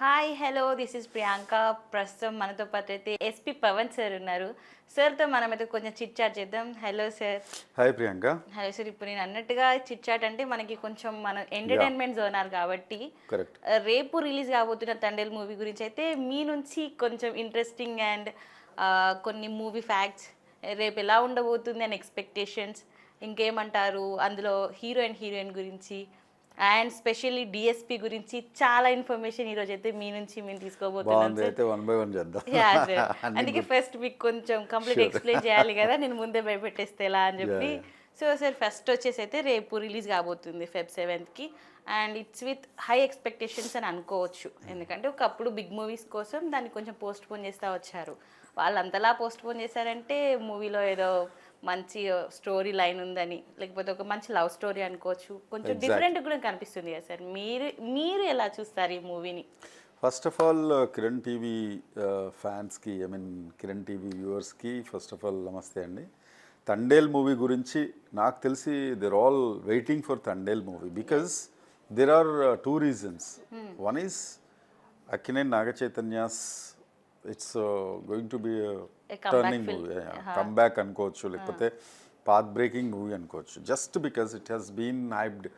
Hi hello this is Priyanka ప్రస్తుతం మనతో పాటు అయితే ఎస్పి పవన్ సార్ ఉన్నారు. సార్తో మనమైతే కొంచెం చిట్ చాట్ చేద్దాం. Hello sir hi Priyanka hello sir ఇప్పుడు నేను అన్నట్టుగా చిట్ చాట్ అంటే మనకి కొంచెం మనం ఎంటర్టైన్మెంట్ జోన్ అన్నారు కాబట్టి రేపు రిలీజ్ కాబోతున్న తండేల్ మూవీ గురించి అయితే మీ నుంచి కొంచెం ఇంట్రెస్టింగ్ అండ్ కొన్ని మూవీ ఫ్యాక్ట్స్ రేపు ఎలా ఉండబోతుంది అని ఎక్స్పెక్టేషన్స్ ఇంకేమంటారు అందులో హీరో అండ్ హీరోయిన్ గురించి అండ్ స్పెషల్లీ డిఎస్పి గురించి చాలా ఇన్ఫర్మేషన్ ఈరోజు అయితే మీ నుంచి మేము తీసుకోబోతున్నాం అందుకే. ఫస్ట్ మీకు కొంచెం కంప్లీట్ ఎక్స్ప్లెయిన్ చేయాలి కదా నేను ముందే భయపెట్టేస్తే ఎలా అని చెప్పి. సో సార్ ఫస్ట్ వచ్చేసి అయితే రేపు రిలీజ్ కాబోతుంది Feb సెవెంత్కి and it's with high expectations అని అనుకోవచ్చు. ఎందుకంటే ఒకప్పుడు బిగ్ మూవీస్ కోసం దాన్ని కొంచెం పోస్ట్ పోన్ చేస్తూ వచ్చారు. వాళ్ళు అంతలా పోస్ట్ పోన్ చేశారంటే మూవీలో ఏదో మంచి స్టోరీ లైన్ ఉందని లేకపోతే ఒక మంచి లవ్ స్టోరీ అనుకోవచ్చు. కొంచెం. డిఫరెంట్ కూడా కనిపిస్తుంది కదా సార్. మీరు మీరు ఎలా చూస్తారు ఈ మూవీని first of all Kiran TV ఫ్యాన్స్కి ఐ మీన్ కిరణ్ టీవీ వ్యూవర్స్కి ఫస్ట్ ఆఫ్ ఆల్ నమస్తే అండి. తండేల్ మూవీ గురించి నాకు తెలిసి there all waiting for Thandel movie because there are two reasons one is Akkineni Naga Chaitanya's it's going to be turning. Movie Uh-huh. Comeback అనుకోవచ్చు లేకపోతే path breaking movie అనుకోవచ్చు. Just because it has been hyped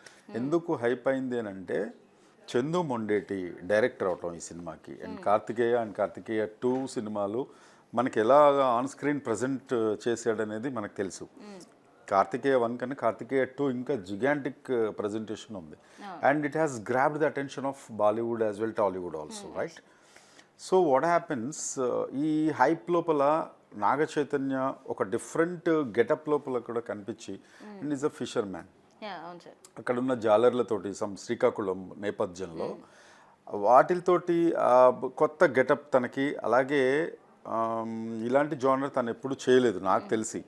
ఎందుకు hype అయింది అని అంటే Chandu Mondeti director అవటం ఈ సినిమాకి. And Karthikeya and Karthikeya two సినిమాలు మనకి ఎలా ఆన్ స్క్రీన్ ప్రజెంట్ చేశాడనేది మనకు తెలుసు. కార్తికేయ వన్ కన్నా కార్తికేయ టూ ఇంకా జిగాంటిక్ ప్రజెంటేషన్ ఉంది. And it has grabbed the attention of Bollywood as well Tollywood also right so what happens ఈ హైప్ లోపల నాగ చైతన్య ఒక డిఫరెంట్ గెటప్ లోపల కూడా కనిపించి and is a fissure man అక్కడ ఉన్న జాలర్లతోటి సమ్ శ్రీకాకుళం నేపథ్యంలో వాటితోటి ఆ కొత్త గెటప్ తనకి అలాగే ఇలాంటి జానర్ తను ఎప్పుడు చేయలేదు నాకు తెలిసి.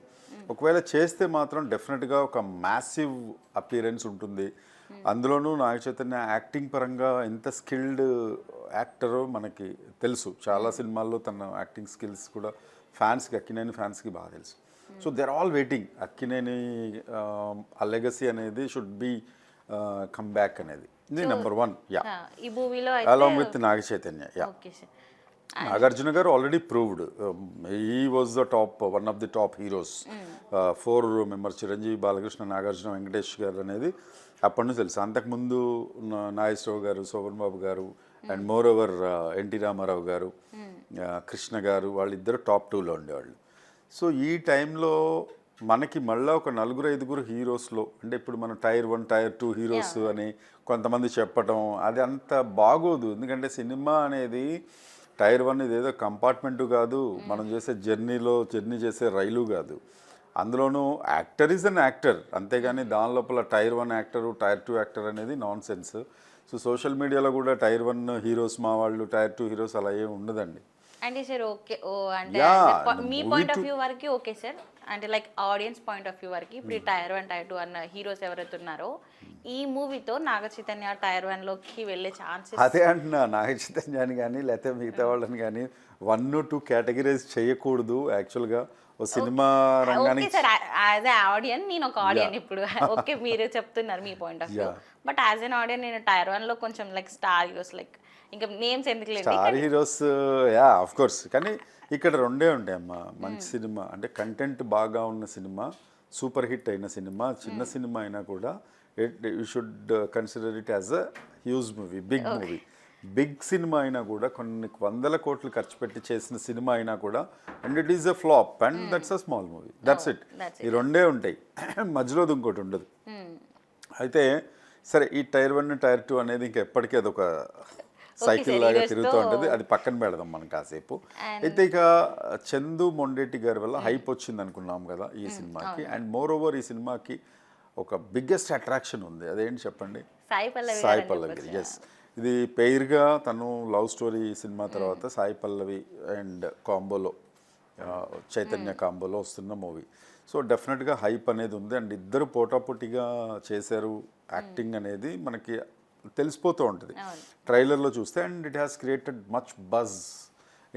ఒకవేళ చేస్తే మాత్రం డెఫినెట్గా ఒక మ్యాసివ్ అపీరెన్స్ ఉంటుంది. అందులోనూ నాగ చైతన్య యాక్టింగ్ పరంగా ఎంత స్కిల్డ్ యాక్టరో మనకి తెలుసు. చాలా సినిమాల్లో తన యాక్టింగ్ స్కిల్స్ కూడా ఫ్యాన్స్కి అక్కినేని ఫ్యాన్స్కి బాగా తెలుసు. So there all waiting. Akkineni ఆ లెగసీ అనేది షుడ్ బి కమ్ బ్యాక్ అనేది. ఇది నెంబర్ వన్. యా. ఈ మూవీలో along with Naga Chaitanya yeah. Nagarjuna garu already proved. ఈ was the top one of the top heroes four members Chiranjeevi Balakrishna Nagarjuna Venkatesh garu అనేది అప్పటి నుంచి తెలుసు. అంతకుముందు Nageswararao garu Shoban Babu garu and more over NT Rama Rao garu ఆ, కృష్ణ గారు వాళ్ళిద్దరు top టూలో ఉండేవాళ్ళు. సో ఈ టైంలో మనకి మళ్ళీ ఒక నలుగురు ఐదుగురు హీరోస్లో అంటే ఇప్పుడు మనం tier one tier two heroes అని కొంతమంది చెప్పటం అది అంత బాగోదు. ఎందుకంటే సినిమా అనేది టైర్ వన్ ఇదేదో కంపార్ట్మెంట్ కాదు. మనం చేసే జర్నీలో జర్నీ చేసే రైలు కాదు. అందులోనూ యాక్టర్ ఈజ్ అన్ యాక్టర్ అంతేగాని దాని లోపల tier one actor tier two actor అనేది నాన్ సెన్స్ సో సోషల్ మీడియాలో కూడా టైర్ వన్ హీరోస్ మా వాళ్ళు టైర్ టూ హీరోస్ అలా ఏమి ఉండదండి. అంటే సార్ ఓకే ఓ అంటే మీ పాయింట్ ఆఫ్ వ్యూ వరకు ఓకే సార్ అంటే like audience point of view వరకు ఇప్పుడు టైర్ వన్ టైర్ టూ అన్న హీరోస్ ఎవరైతే ఉన్నారో ఈ మూవీతో నాగ చైతన్య టైర్ వన్లోకి వెళ్ళే ఛాన్సెస్ అదే అంటున్నా నాగ చైతన్యాన్ని కానీ లేకపోతే మిగతా వాళ్ళని కానీ వన్ టూ కేటగిరైజ్ చేయకూడదు యాక్చువల్గా ఓ సినిమా రంగానికి సార్ యాజ్ ఆడియన్ నేను ఒక ఆడియన్ ఇప్పుడు. ఓకే మీరు చెప్తున్నారు మీ point of view. But as an audience నేను టైర్ వన్లో కొంచెం లైక్ స్టార్ హీరోస్ లైక్ ఇంకా నేమ్స్ ఎందుకు లేదు star heroes yeah of course కానీ ఇక్కడ రెండే ఉంటాయి అమ్మా. మంచి సినిమా. అంటే కంటెంట్ బాగా ఉన్న సినిమా సూపర్ హిట్ అయిన సినిమా చిన్న సినిమా అయినా కూడా it you should consider it as a huge movie big movie big cinema అయినా కూడా కొన్ని వందల కోట్లు ఖర్చు పెట్టి చేసిన సినిమా అయినా కూడా and it is a flop and that's a small movie that's it ఈ రెండే ఉంటాయి. మధ్యలో ఇంకోటి ఉండదు. అయితే సరే ఈ టైర్ వన్ టైర్ టూ అనేది ఇంకా ఎప్పటికీ అదొక సైకిల్ లాగా తిరుగుతూ ఉంటుంది. అది పక్కన పెడదాం మనం కాసేపు. అయితే ఇక చందు మొండేటి గారి వల్ల హైప్ వచ్చింది అనుకున్నాం కదా ఈ సినిమాకి. అండ్ మోర్ ఓవర్ ఈ సినిమాకి ఒక బిగ్గెస్ట్ అట్రాక్షన్ ఉంది. అదేంటి చెప్పండి? సాయి పల్లవి. ఎస్ ఇది పెయిర్గా తను లవ్ స్టోరీ సినిమా తర్వాత సాయి పల్లవి అండ్ కాంబోలో చైతన్య కాంబోలో వస్తున్న మూవీ. సో డెఫినెట్గా హైప్ అనేది ఉంది. అండ్ ఇద్దరు పోటాపోటీగా చేశారు యాక్టింగ్ అనేది మనకి తెలిసిపోతూ ఉంటుంది. ట్రైలర్లో చూస్తే and it has created much buzz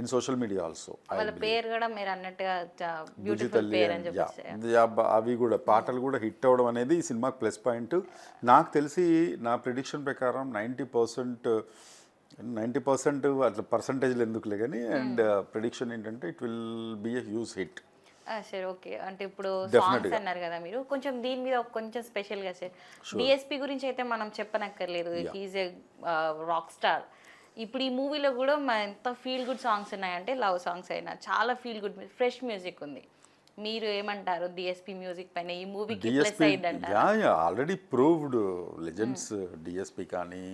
in social media also పేరు కూడా మీరు అన్నట్టుగా తల్లి అవి కూడా పాటలు కూడా హిట్ అవ్వడం అనేది ఈ సినిమాకి ప్లస్ పాయింట్. నాకు తెలిసి నా ప్రిడిక్షన్ ప్రకారం నైంటీ పర్సెంట్ నైంటీ పర్సెంట్ అట్లా పర్సంటేజ్లు ఎందుకులే కానీ అండ్ ప్రిడిక్షన్ ఏంటంటే it will be a huge hit. సరే ఓకే అంటే ఇప్పుడు సాంగ్స్గా. అన్నారు కదా మీరు. కొంచెం దీని మీద కొంచెం స్పెషల్గా సార్ డిఎస్పి గురించి అయితే మనం చెప్పనక్కర్లేదు. హీజ్ ఏ రాక్ స్టార్ ఇప్పుడు ఈ మూవీలో కూడా ఎంత ఫీల్ గుడ్ సాంగ్స్ ఉన్నాయంటే లవ్ సాంగ్స్ అయినా. చాలా ఫీల్ గుడ్ ఫ్రెష్ మ్యూజిక్ ఉంది. మీరు ఏమంటారు డిఎస్పి మ్యూజిక్ పైన? ఈ మూవీకి plus already proved legends DSP కానీ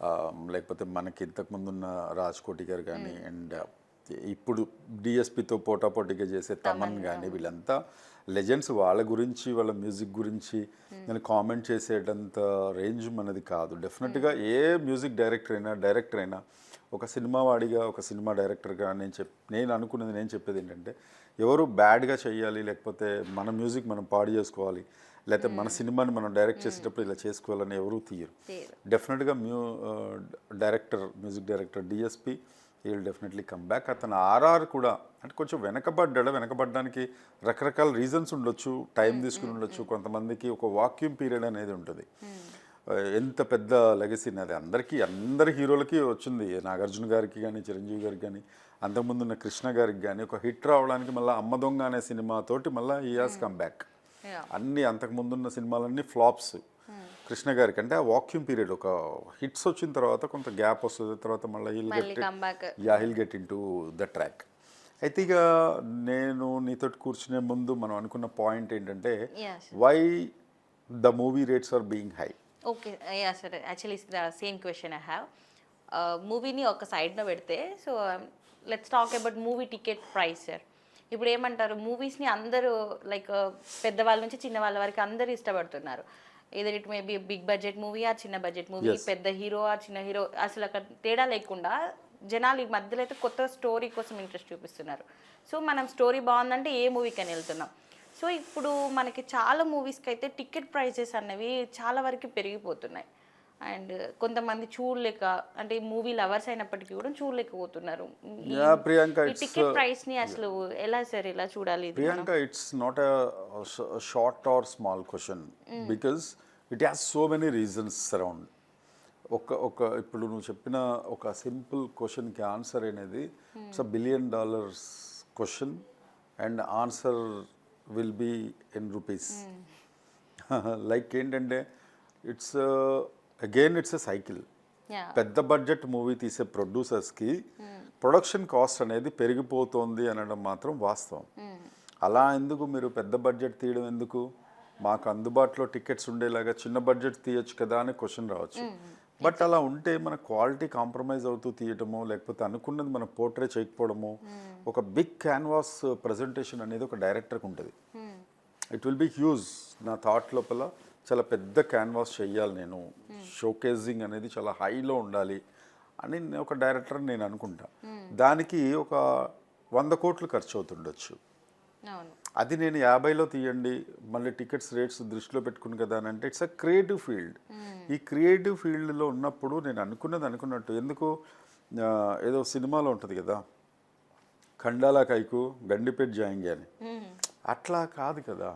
ఆ, లేకపోతే మనకి ఇంతకుముందు ఉన్న రాజ్ కోటి గారు కానీ అండ్ ఇప్పుడు డిఎస్పితో పోటాపోటీగా చేసే తమన్ కానీ వీళ్ళంతా లెజెండ్స్ వాళ్ళ గురించి వాళ్ళ మ్యూజిక్ గురించి నేను కామెంట్ చేసేటంత రేంజ్ మనది కాదు. డెఫినెట్గా ఏ మ్యూజిక్ డైరెక్టర్ అయినా డైరెక్టర్ అయినా ఒక సినిమా వాడిగా ఒక సినిమా డైరెక్టర్గా నేను చెప్ నేను అనుకున్నది నేను చెప్పేది ఏంటంటే ఎవరు బ్యాడ్గా చేయాలి లేకపోతే మన మ్యూజిక్ మనం పాడు చేసుకోవాలి లేకపోతే మన సినిమాని మనం డైరెక్ట్ చేసేటప్పుడు ఇలా చేసుకోవాలని ఎవరూ తీయరు. తీయరు. డెఫినెట్గా మ్యూ డైరెక్టర్ మ్యూజిక్ డైరెక్టర్ డిఎస్పి ఈ విల్ డెఫినెట్లీ కమ్ బ్యాక్ అతను ఆర్ఆర్ కూడా అంటే కొంచెం వెనకబడ్డాడు. వెనకబడ్డానికి రకరకాల రీజన్స్ ఉండొచ్చు టైం తీసుకుని ఉండొచ్చు. కొంతమందికి ఒక వాక్యూమ్ పీరియడ్ అనేది ఉంటుంది. ఎంత పెద్ద లెగసీ అది అందరికీ అందరి హీరోలకి వచ్చింది. నాగార్జున గారికి కానీ చిరంజీవి గారికి కానీ అంతకుముందు ఉన్న కృష్ణ గారికి కానీ ఒక హిట్ రావడానికి మళ్ళీ అమ్మ దొంగ అనే సినిమాతోటి మళ్ళీ ఈ హాస్ కమ్ బ్యాక్. అన్ని అంతకుముందున్న సినిమాలన్నీ ఫ్లాప్స్ కృష్ణ గారికి అంటే ఆ వాక్యూమ్ పీరియడ్ ఒక హిట్స్ వచ్చిన తర్వాత కొంత గ్యాప్ వస్తుంది తర్వాత మళ్ళీ he'll get. Yeah he'll get into the track అయితే ఇక నేను నీతో కూర్చునే ముందు మనం అనుకున్న పాయింట్ ఏంటంటే. Why the movie rates are being high okay yeah సరే actually the same question I have మూవీని ఒక సైడ్లో పెడితే so let's talk about movie ticket price sir ఇప్పుడు ఏమంటారు? మూవీస్ని అందరూ లైక్ పెద్దవాళ్ళ నుంచి చిన్న వాళ్ళ వరకు అందరూ ఇష్టపడుతున్నారు. Either it may be big budget movie ఆ చిన్న బడ్జెట్ మూవీ. పెద్ద హీరో ఆ చిన్న హీరో అసలు అక్కడ తేడా లేకుండా జనాలు ఈ మధ్యలో అయితే కొత్త స్టోరీ కోసం ఇంట్రెస్ట్ చూపిస్తున్నారు. సో మనం స్టోరీ బాగుందంటే ఏ మూవీకని వెళ్తున్నాం. సో ఇప్పుడు మనకి చాలా మూవీస్కి అయితే టికెట్ ప్రైజెస్ అన్నవి చాలా వరకు పెరిగిపోతున్నాయి. అండ్ కొంతమంది చూడలేక అంటే మూవీ లవర్స్ అయినప్పటికీ కూడా చూడలేకపోతున్నారు. ప్రియాంక, టికెట్ ప్రైస్ని అసలు ఎలా సార్ ఎలా చూడాలి? Priyanka it's not short or small question because it has so many reasons around ఒక ఒక ఇప్పుడు నువ్వు చెప్పిన ఒక సింపుల్ క్వశ్చన్కి ఆన్సర్ అనేది it's a billion dollars question and answer will be in rupees like ఏంటంటే it's again it's a cycle. పెద్ద బడ్జెట్ మూవీ తీసే ప్రొడ్యూసర్స్కి ప్రొడక్షన్ కాస్ట్ అనేది పెరిగిపోతోంది అనడం మాత్రం వాస్తవం. అలా ఎందుకు మీరు పెద్ద బడ్జెట్ తీయడం ఎందుకు? మాకు అందుబాటులో టికెట్స్ ఉండేలాగా చిన్న బడ్జెట్ తీయొచ్చు కదా అని క్వశ్చన్ రావచ్చు. బట్ అలా ఉంటే మన క్వాలిటీ కాంప్రమైజ్ అవుతూ తీయటము లేకపోతే అనుకున్నది మనం పోర్ట్రే చేయకపోవడము ఒక బిగ్ క్యాన్వాస్ ప్రజెంటేషన్ అనేది ఒక డైరెక్టర్కి ఉంటుంది. ఇట్ విల్ బి హ్యూజ్ నా థాట్ లోపల చాలా పెద్ద క్యాన్వాస్ చెయ్యాలి నేను. షోకేజింగ్ అనేది చాలా హైలో ఉండాలి అని ఒక డైరెక్టర్ నేను అనుకుంటా. దానికి ఒక వంద కోట్లు ఖర్చు అవుతుండొచ్చు అది నేను యాభైలో తీయండి మళ్ళీ టికెట్స్ రేట్స్ దృష్టిలో పెట్టుకుని కదా అని అంటే ఇట్స్ అ క్రియేటివ్ ఫీల్డ్ ఈ క్రియేటివ్ ఫీల్డ్లో ఉన్నప్పుడు నేను అనుకున్నది అనుకున్నట్టు ఎందుకు? ఏదో సినిమాలో ఉంటుంది కదా ఖండాలా కైకు గండిపేట్ జాయింగ్ అని. అట్లా కాదు కదా.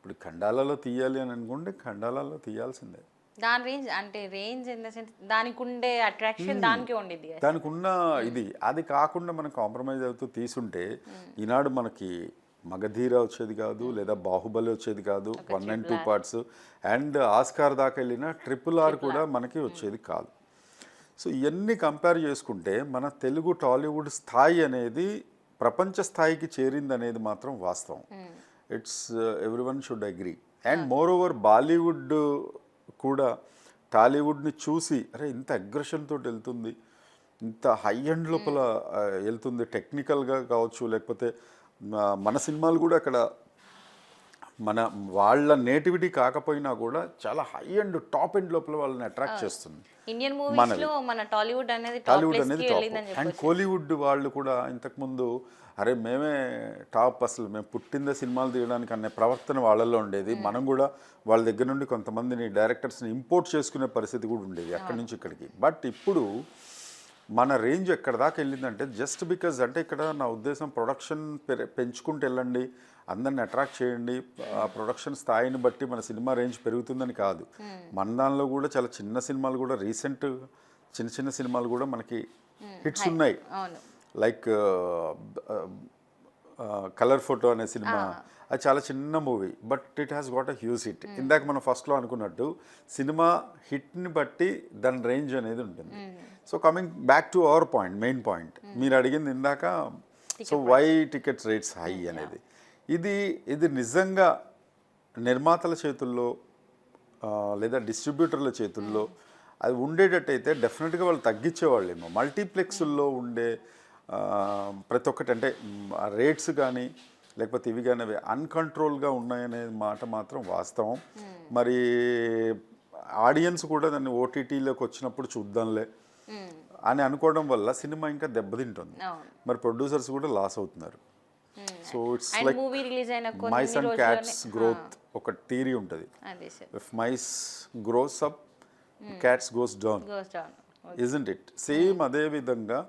ఇప్పుడు ఖండాలలో తీయాలి అని అనుకుంటే ఖండాలలో తీయాల్సిందే. దాని రేంజ్ అంటే రేంజ్ ఇన్ ద సెన్స్ దానికి ఉండే అట్రాక్షన్ దానికి ఉండిద్ది దానికి ఉన్న ఇది. అది కాకుండా మనం కాంప్రమైజ్ అవుతూ తీసుంటే ఈనాడు మనకి మగధీర వచ్చేది కాదు లేదా బాహుబలి వచ్చేది కాదు one and two parts and Oscar దాకా వెళ్ళిన ట్రిపుల్ ఆర్ కూడా మనకి వచ్చేది కాదు. సో ఇవన్నీ కంపేర్ చేసుకుంటే మన తెలుగు టాలీవుడ్ స్థాయి అనేది ప్రపంచ స్థాయికి చేరింది అనేది మాత్రం వాస్తవం. It's everyone should agree and more over Bollywood కూడా టాలీవుడ్ని చూసి అరే ఇంత అగ్రెషన్ తోటి వెళ్తుంది. ఇంత హై ఎండ్ లోపల ఆ, వెళ్తుంది టెక్నికల్గా కావచ్చు లేకపోతే ఆ, మన సినిమాలు కూడా అక్కడ మన వాళ్ళ నేటివిటీ కాకపోయినా కూడా చాలా హై అండ్ టాప్ ఎండ్ లోపల వాళ్ళని అట్రాక్ట్ చేస్తుంది. ఇండియన్ మూవీస్లో మన టాలీవుడ్ అనేది టాలీవుడ్ అనేది టాప్. అండ్ కోలీవుడ్ వాళ్ళు కూడా ఇంతకుముందు అరే మేమే టాప్ అసలు మేము పుట్టిందే సినిమాలు తీయడానికి అనే ప్రవర్తన వాళ్ళల్లో ఉండేది. మనం కూడా వాళ్ళ దగ్గర నుండి కొంతమందిని డైరెక్టర్స్ని ఇంపోర్ట్ చేసుకునే పరిస్థితి కూడా ఉండేది అక్కడి నుంచి ఇక్కడికి. బట్ ఇప్పుడు మన రేంజ్ ఎక్కడ దాకా వెళ్ళిందంటే జస్ట్ బికాజ్ అంటే ఇక్కడ నా ఉద్దేశం ప్రొడక్షన్ పెంచుకుంటూ వెళ్ళండి అందరిని అట్రాక్ట్ చేయండి. ఆ ప్రొడక్షన్ స్థాయిని బట్టి మన సినిమా రేంజ్ పెరుగుతుందని కాదు. మన దానిలో కూడా చాలా చిన్న సినిమాలు కూడా రీసెంట్ చిన్న చిన్న సినిమాలు కూడా మనకి హిట్స్ ఉన్నాయి. అవును. లైక్ కలర్ ఫోటో అనే సినిమా. అది చాలా చిన్న movie but it has got a huge hit ఇందాక మనం ఫస్ట్లో అనుకున్నట్టు సినిమా హిట్ని బట్టి దాని రేంజ్ అనేది ఉంటుంది. So coming back to our point main point మీరు అడిగింది ఇందాక so why tickets rates high అనేది? ఇది ఇది నిజంగా నిర్మాతల చేతుల్లో లేదా డిస్ట్రిబ్యూటర్ల చేతుల్లో అది ఉండేటట్టయితే డెఫినెట్గా వాళ్ళు తగ్గించేవాళ్ళేమో. మల్టీప్లెక్స్ల్లో ఉండే ప్రతి ఒక్కటి అంటే రేట్స్ కానీ లేకపోతే ఇవి కానీ అవి అన్కంట్రోల్గా ఉన్నాయనే మాట మాత్రం వాస్తవం. మరి ఆడియన్స్ కూడా దాన్ని ఓటీటీలోకి వచ్చినప్పుడు చూద్దాంలే అని అనుకోవడం వల్ల సినిమా ఇంకా దెబ్బతింటుంది. మరి ప్రొడ్యూసర్స్ కూడా లాస్ అవుతున్నారు. So it's like movie release అయిన కొన్ని మైస్ అండ్ క్యాట్స్ గ్రోత్ ఒక థియరీ ఉంటుంది. If mice grows up cats goes down goes down isn't it same అదే విధంగా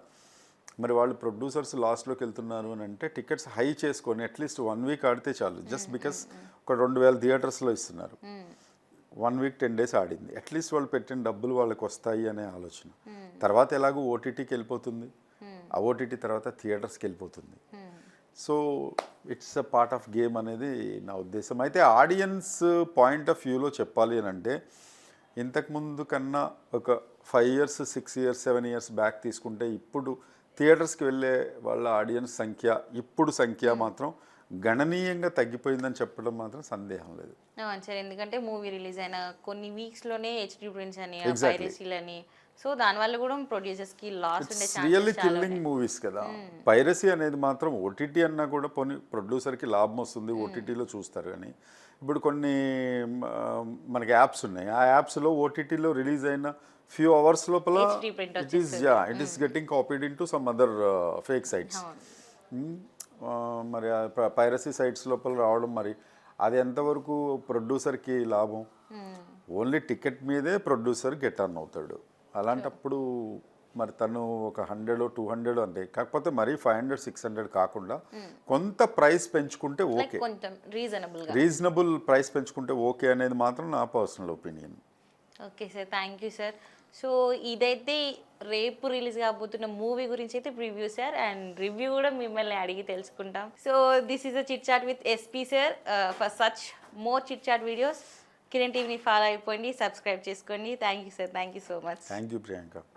మరి వాళ్ళు ప్రొడ్యూసర్స్ లాస్ట్లోకి వెళ్తున్నారు అని అంటే టికెట్స్ హై చేసుకొని అట్లీస్ట్ వన్ వీక్ ఆడితే చాలు. జస్ట్ బికాస్ ఒక రెండు వేల థియేటర్స్లో ఇస్తున్నారు. వన్ వీక్ టెన్ డేస్ ఆడింది. అట్లీస్ట్ వాళ్ళు పెట్టిన డబ్బులు వాళ్ళకి వస్తాయి అనే ఆలోచన. తర్వాత ఎలాగో ఓటీటీకి వెళ్ళిపోతుంది? ఆ ఓటీటీ తర్వాత థియేటర్స్కి వెళ్ళిపోతుంది. So it's a part of game అనేది నా ఉద్దేశం. అయితే ఆడియన్స్ పాయింట్ ఆఫ్ వ్యూలో చెప్పాలి అని అంటే ఇంతకుముందు కన్నా ఒక five years six years seven years back తీసుకుంటే ఇప్పుడు థియేటర్స్కి వెళ్ళే వాళ్ళ ఆడియన్స్ సంఖ్య ఇప్పుడు సంఖ్య మాత్రం గణనీయంగా తగ్గిపోయిందని చెప్పడం మాత్రం సందేహం లేదు. సార్ ఎందుకంటే మూవీ రిలీజ్ అయిన కొన్ని వీక్స్లోనే హెచ్డి ప్రింట్స్ అని Exactly. పైరసీలు అని సో దానివల్ల కూడా ప్రొడ్యూసర్స్కి లాస్ ఉండే రియల్లీ కిల్లింగ్ మూవీస్ కదా. పైరసీ అనేది మాత్రం ఓటీటీ అన్నా కూడా పోనీ ప్రొడ్యూసర్కి లాభం వస్తుంది ఓటీటీలో చూస్తారు కానీ. ఇప్పుడు కొన్ని మనకి యాప్స్ ఉన్నాయి. ఆ యాప్స్లో ఓటీటీలో రిలీజ్ అయిన ఫ్యూ అవర్స్ లోపల it is yeah it is getting copied in to some other fake sites మరి పైరసీ సైట్స్ లోపల రావడం మరి అది ఎంతవరకు ప్రొడ్యూసర్కి లాభం? ఓన్లీ టికెట్ మీదే ప్రొడ్యూసర్ గెట్ అన్ అవుతాడు. అలాంటప్పుడు మరి తను ఒక హండ్రెడ్ టూ హండ్రెడ్ అంటే కాకపోతే మరీ ఫైవ్ హండ్రెడ్ సిక్స్ హండ్రెడ్ కాకుండా కొంత ప్రైస్ పెంచుకుంటే ఓకే. రీజనబుల్ రీజనబుల్ ప్రైస్ పెంచుకుంటే ఓకే అనేది మాత్రం నా personal opinion. Okay sir thank you sir. So ఇదైతే రేపు రిలీజ్ కాబోతున్న మూవీ గురించి అయితే ప్రివ్యూ సార్ అండ్ రివ్యూ కూడా మిమ్మల్ని అడిగి తెలుసుకుంటాం. So this is a chit chat with SP sir. For such more chit chat videos Kiran టీవీని ఫాలో అయిపోండి సబ్స్క్రైబ్ చేసుకోండి. Thank you sir thank you so much thank you Priyanka